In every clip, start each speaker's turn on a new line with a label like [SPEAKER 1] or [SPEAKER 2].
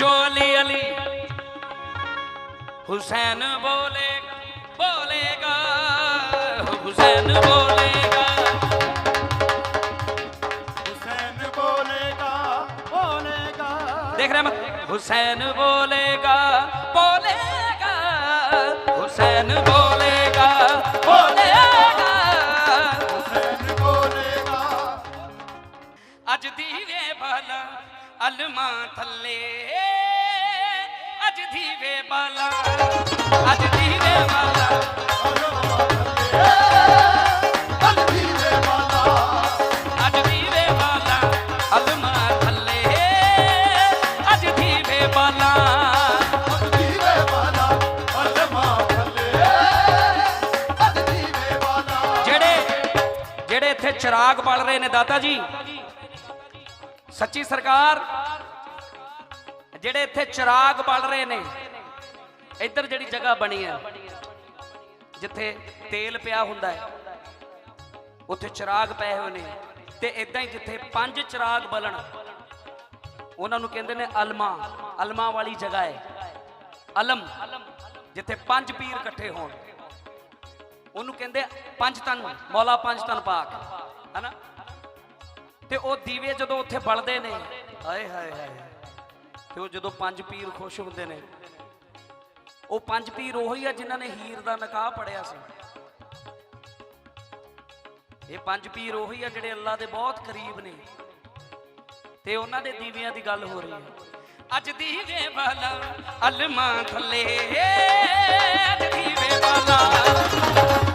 [SPEAKER 1] ਜੋ ਅਲੀ। ਹੁਸੈਨ ਬੋਲੇਗਾ ਬੋਲੇਗਾ ਹੁਸੈਨ ਬੋਲੇਗਾ।
[SPEAKER 2] ਹੁਸੈਨ ਬੋਲੇਗਾ ਬੋਲੇਗਾ।
[SPEAKER 1] ਦੇਖ ਰਿਹਾ ਮੈਂ? ਹੁਸੈਨ ਬੋਲੇਗਾ ਬੋਲੇਗਾ ਹੁਸੈਨ ਬੋਲੇਗਾ। ਅਲਮਾ ਥੱਲੇ। ਅੱਜ ਦੀਵੇ ਬਾਲਾ, ਅੱਜ ਦੀਵੇ ਬਾਲਾ।
[SPEAKER 2] ਅਲ ਦੀਵੇ ਵਾਲਾ
[SPEAKER 1] ਅੱਜ ਦੀਵੇ ਬਾਲਾ, ਅਲਮਾ ਥੱਲੇ। ਅੱਜ ਦੀਵੇ ਬਾਲਾ। ਜਿਹੜੇ ਜਿਹੜੇ ਇੱਥੇ ਚਿਰਾਗ ਬਲ ਰਹੇ ਨੇ ਦਾਤਾ ਜੀ ਸੱਚੀ ਸਰਕਾਰ, ਜਿਹੜੇ ਇੱਥੇ ਚਿਰਾਗ ਬਲ ਰਹੇ ਨੇ, ਇੱਧਰ ਜਿਹੜੀ ਜਗ੍ਹਾ ਬਣੀ ਹੈ, ਜਿੱਥੇ ਤੇਲ ਪਿਆ ਹੁੰਦਾ ਹੈ, ਉੱਥੇ ਚਿਰਾਗ ਪਏ ਹੋਏ ਨੇ, ਤੇ ਇਦਾਂ ਹੀ ਜਿੱਥੇ ਪੰਜ ਚਿਰਾਗ ਬਲਣ, ਉਹਨਾਂ ਨੂੰ ਕਹਿੰਦੇ ਨੇ ਅਲਮਾ ਅਲਮਾ ਵਾਲੀ ਜਗ੍ਹਾ ਹੈ। ਅਲਮ, ਜਿੱਥੇ ਪੰਜ ਪੀਰ ਇਕੱਠੇ ਹੋਣ। ਉਹਨੂੰ ਕਹਿੰਦੇ ਪੰਜ ਤਨ ਮੌਲਾ ਪੰਜ ਤਨ ਪਾਕ, ਹਨਾ? ਤੇ ਉਹ ਦੀਵੇ ਜਦੋਂ ਉੱਥੇ ਬਲਦੇ ਨੇ ਹਾਏ ਹਾਏ ਹਾਏ। ਤੇ ਉਹ ਜਦੋਂ ਪੰਜ ਪੀਰ ਖੁਸ਼ ਹੁੰਦੇ ਨੇ ਉਹ ਪੰਜ ਪੀਰ ਉਹੀ ਆ ਜਿਨ੍ਹਾਂ ਨੇ ਹੀਰ ਦਾ ਨਕਾਹ ਪੜਿਆ ਸੀ। ਇਹ ਪੰਜ ਪੀਰ ਉਹੀ ਆ ਜਿਹੜੇ ਅੱਲਾ ਦੇ ਬਹੁਤ ਕਰੀਬ ਨੇ ਤੇ ਉਹਨਾਂ ਦੇ ਦੀਵਿਆਂ ਦੀ ਗੱਲ ਹੋ ਰਹੀ ਹੈ। ਅੱਜ ਦੀਵੇ ਵਾਲਾ ਅਲਮਾ ਥੱਲੇ ਅੱਜ ਦੀਵੇ ਵਾਲਾ
[SPEAKER 2] ਦੀਵੇ ਵਾਲਾ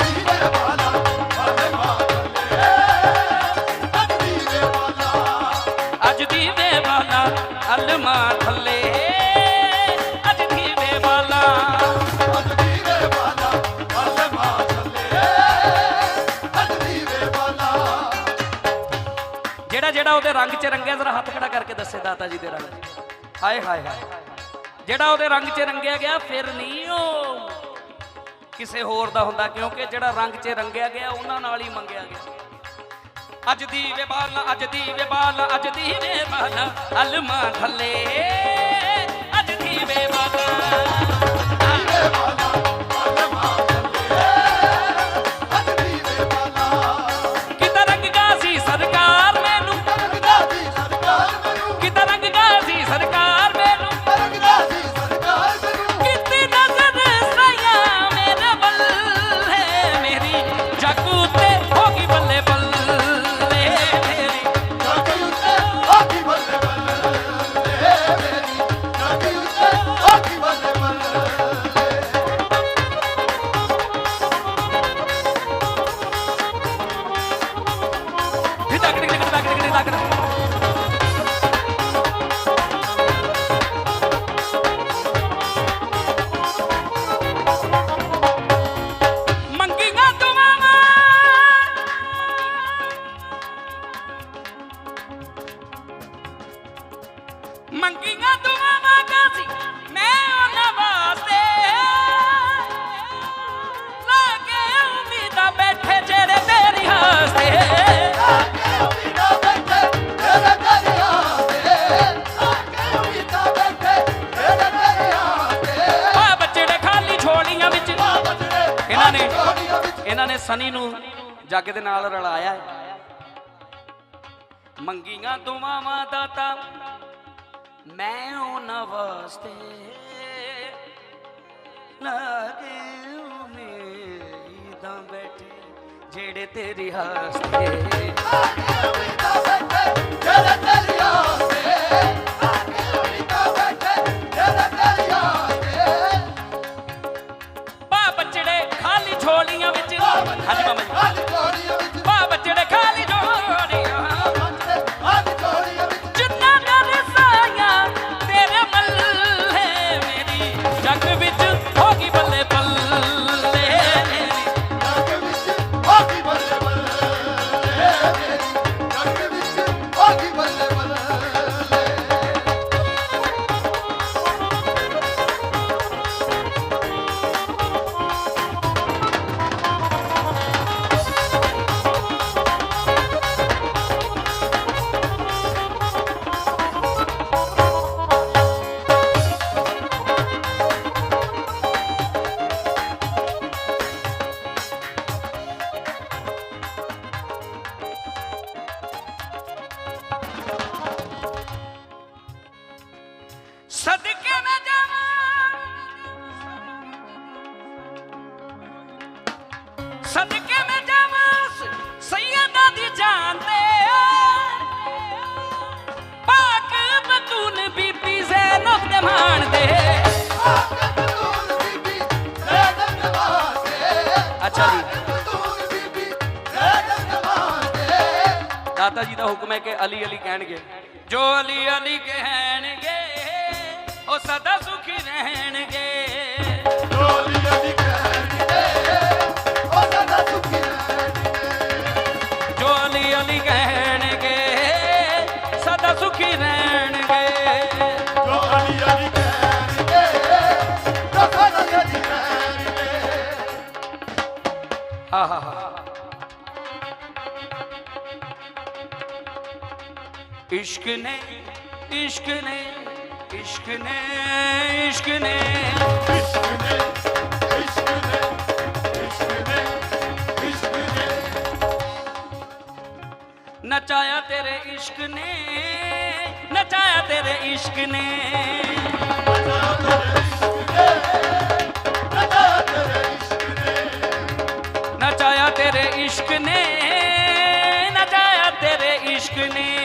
[SPEAKER 1] ਜਿਹੜਾ ਉਹਦੇ ਰੰਗ 'ਚ ਰੰਗਿਆ, ਜ਼ਰਾ ਹੱਥ ਖੜਾ ਕਰਕੇ ਦੱਸੇ ਦਾਤਾ ਜੀ ਦੇ ਰੰਗ ਹਾਏ ਹਾਏ ਹਾਏ। ਜਿਹੜਾ ਉਹਦੇ ਰੰਗ 'ਚ ਰੰਗਿਆ ਗਿਆ, ਫਿਰ ਨਹੀਂ ਉਹ ਕਿਸੇ ਹੋਰ ਦਾ ਹੁੰਦਾ, ਕਿਉਂਕਿ ਜਿਹੜਾ ਰੰਗ 'ਚ ਰੰਗਿਆ ਗਿਆ, ਉਹਨਾਂ ਨਾਲ ਹੀ ਮੰਗਿਆ ਗਿਆ। ਅੱਜ ਦੀਵੇ ਬਾਲਾ, ਅੱਜ ਦੀਵੇ ਬਾਲਾ, ਅੱਜ ਦੀਵੇ ਬਾਲਾ, ਅਲਮਾ ਥੱਲੇ। ਸਨੀ ਨੂੰ ਜੱਗ ਦੇ ਨਾਲ ਰਲਾਇਆ। ਹੈ ਮੰਗੀਆਂ ਦੁਆਵਾਂ ਦਾਤਾ ਮੈਂ ਉਹਨਾਂ ਵਾਸਤੇ ਲਾਗੇ ਉਮੀਦਾਂ ਬੈਠੇ, ਜਿਹੜੇ ਤੇਰੀ ਹਾਸਤੇ
[SPEAKER 2] ਆਕੇ ਉਮੀਦਾਂ ਬੈਠੇ।
[SPEAKER 1] ਅੱਛਾ ਜੀ।
[SPEAKER 2] ਆਕੇ
[SPEAKER 1] ਦਾਤਾ ਜੀ ਦਾ ਹੁਕਮ ਹੈ ਕਿ ਅਲੀ ਅਲੀ ਕਹਿਣਗੇ ਜੋ ਅਲੀ ਅਲੀ ਕਹਿਣਗੇ, ਉਹ ਸਦਾ ਇਸ਼ਕ ਨੇ ਇਸ਼ਕ ਨੇ ਇਸ਼ਕ ਨੇ ਇਸ਼ਕ ਨੇ
[SPEAKER 2] ਇਸ਼ਕ ਨੇ ਇਸ਼ਕ ਨੇ ਇਸ਼ਕ ਨੇ ਇਸ਼ਕ ਨੇ
[SPEAKER 1] ਨਚਾਇਆ ਤੇਰੇ ਇਸ਼ਕ ਨੇ ਨਚਾਇਆ ਤੇਰੇ ਇਸ਼ਕ ਨੇ ਨਚਾਇਆ ਤੇਰੇ ਇਸ਼ਕ ਨੇ ਨਚਾਇਆ ਤੇਰੇ ਇਸ਼ਕ ਨੇ ਉਹ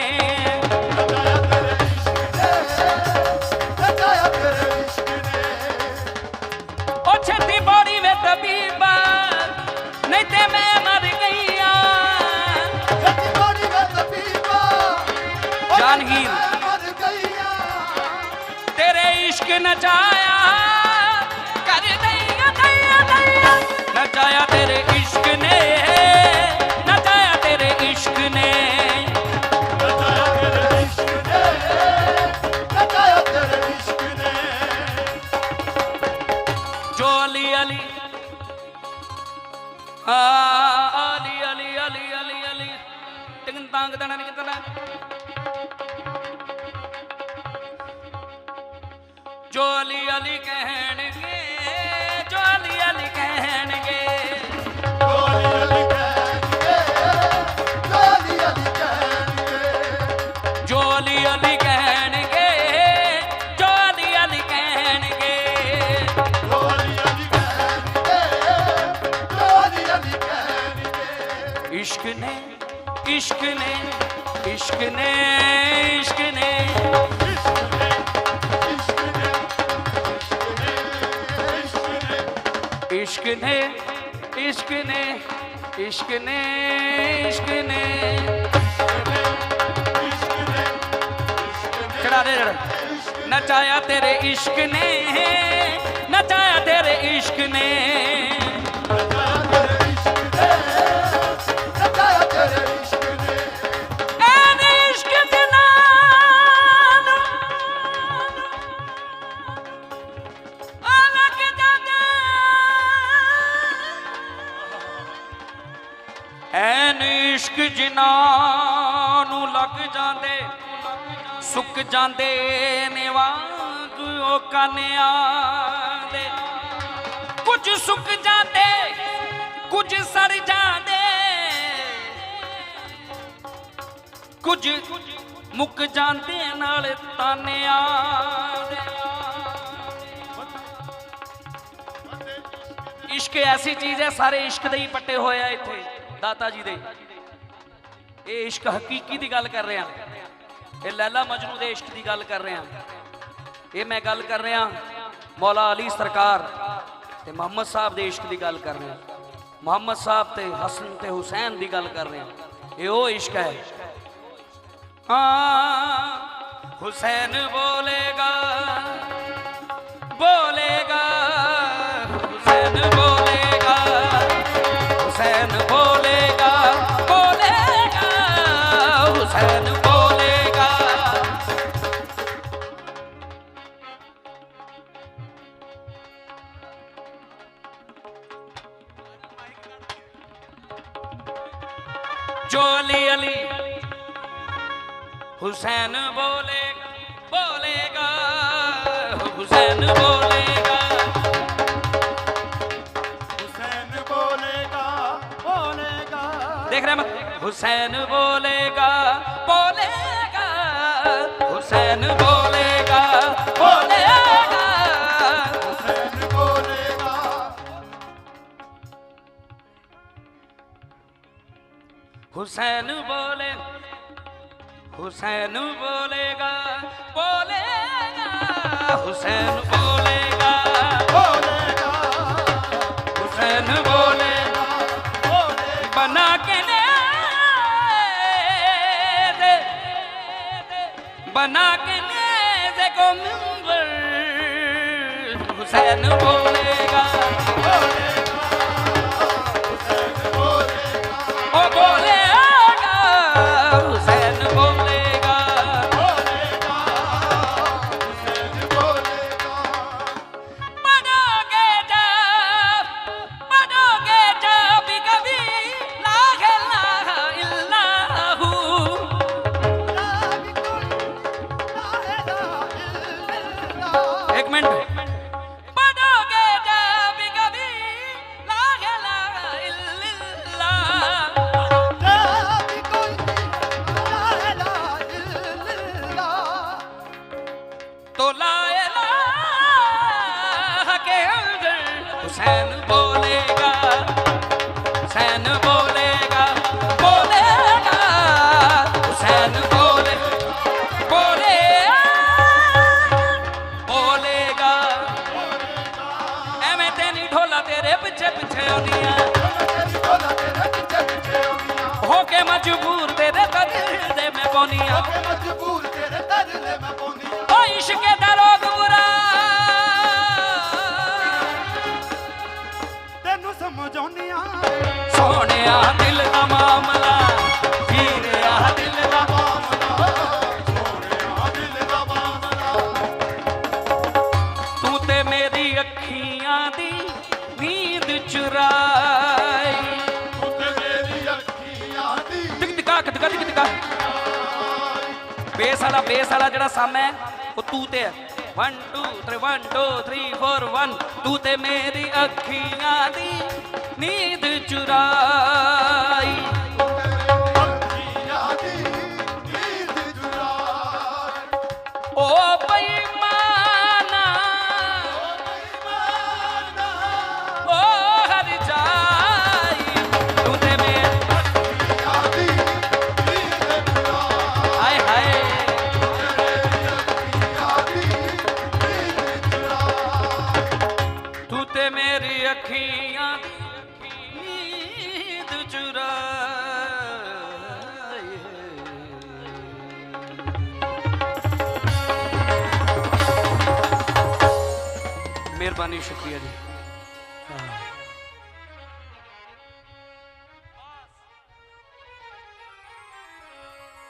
[SPEAKER 1] ਇਸ਼ਕ ਨੇ ਇਸ਼ਕ ਨੇ ਇਸ਼ਕ ਨੇ ਇਸ਼ਕ ਨੇ ਇਸ਼ਕ ਨੇ ਇਸ਼ਕ ਨੇ ਇਸ਼ਕ ਨੇ ਚੜਾ ਦੇ ਨਚਾਇਆ ਤੇਰੇ ਇਸ਼ਕ ਨੇ ਨਚਾਇਆ ਤੇਰੇ ਇਸ਼ਕ ਨੇ ਜਾਂਦੇ ਨੇ ਵਾਂਗ ਉਹ ਕਾਨਿਆਂ ਦੇ। ਕੁਝ ਸੁੱਕ ਜਾਂਦੇ, ਕੁਝ ਸੜ ਜਾਂਦੇ। ਕੁਝ ਮੁੱਕ ਜਾਂਦੇ ਨਾਲ ਤਾਨਿਆਂ ਇਸ਼ਕ ਐਸੀ ਚੀਜ਼ ਹੈ, ਸਾਰੇ ਇਸ਼ਕ ਦੇ ਹੀ ਪੱਟੇ ਹੋਏ ਆ ਇੱਥੇ। ਦਾਤਾ ਜੀ ਦੇ। ਇਹ ਇਸ਼ਕ ਹਕੀਕੀ ਦੀ ਗੱਲ ਕਰ ਰਹੇ ਆ। ਇਹ ਲੈਲਾ ਮਜਨੂ ਦੇ ਇਸ਼ਕ ਦੀ ਗੱਲ ਕਰ ਰਿਹਾ। ਇਹ ਮੈਂ ਗੱਲ ਕਰ ਰਿਹਾ ਮੌਲਾ ਅਲੀ ਸਰਕਾਰ ਤੇ ਮੁਹੰਮਦ ਸਾਹਿਬ ਦੇ ਇਸ਼ਕ ਦੀ ਗੱਲ ਕਰ ਰਿਹਾ। ਮੁਹੰਮਦ ਸਾਹਿਬ ਤੇ ਹਸਨ ਤੇ ਹੁਸੈਨ ਦੀ ਗੱਲ ਕਰ ਰਿਹਾ। ਇਹ ਉਹ ਇਸ਼ਕ ਹੈ। ਹਾਂ, ਹੁਸੈਨ ਬੋਲੇਗਾ ਬੋਲੇਗਾ ਦੇਖ ਰਹੇ ਮੈਂ ਹੁਸੈਨ ਬੋਲੇਗਾ ਬੋਲੇਗਾ ਹੁਸੈਨ ਬੋਲੇਗਾ ਬੋਲੇਗਾ ਹੁਸੈਨ ਬੋਲੇਗਾ ਹੁਸੈਨ ਬੋਲੇ ਹੁਸੈਨ ਬੋਲੇਗਾ
[SPEAKER 2] ਬੋਲੇਗਾ
[SPEAKER 1] ਹੁਸੈਨ ਬਨਾ ਕੇ ਨੇ ਦੇ ਕੋ ਮਿੰਬਰ ਹੁਸੈਨ ਬੋਲੇਗਾ। ਉਹ ਪਿੱਛੇ ਆਉਂਦੀਆਂ ਹੋ ਕੇ ਮਜਬੂਰ ਤੇਰੇ ਕਦਰ ਦੇ ਮੈਂ
[SPEAKER 2] ਪਾਉਂਦੀ
[SPEAKER 1] ਓ ਇਸ਼ਕ ਦਾ ਰੋਗ ਬੁਰਾ।
[SPEAKER 2] ਤੈਨੂੰ ਸਮਝਾਉਣੀਆਂ
[SPEAKER 1] ਸੋਹਣਿਆ ਦਿਲ ਦਾ ਮਾਮਲਾ। ਬੇਸ ਵਾਲਾ ਜਿਹੜਾ ਸਮ ਹੈ, ਉਹ ਤੂੰ ਤੇ ਹੈ। 1 2 3 1 2 3 4 1 ਤੂੰ ਤੇ ਮੇਰੀ ਅੱਖੀਆਂ ਦੀ ਨੀਂਦ
[SPEAKER 2] ਚੁਰਾ
[SPEAKER 1] ਤੂੰ ਤੇ ਮੇਰੀ ਅੱਖੀਆਂ ਦੀ ਨੀਂਦ ਚੁਰਾਏ ਮਿਹਰਬਾਨੀ ਸ਼ੁਕਰੀਆ ਜੀ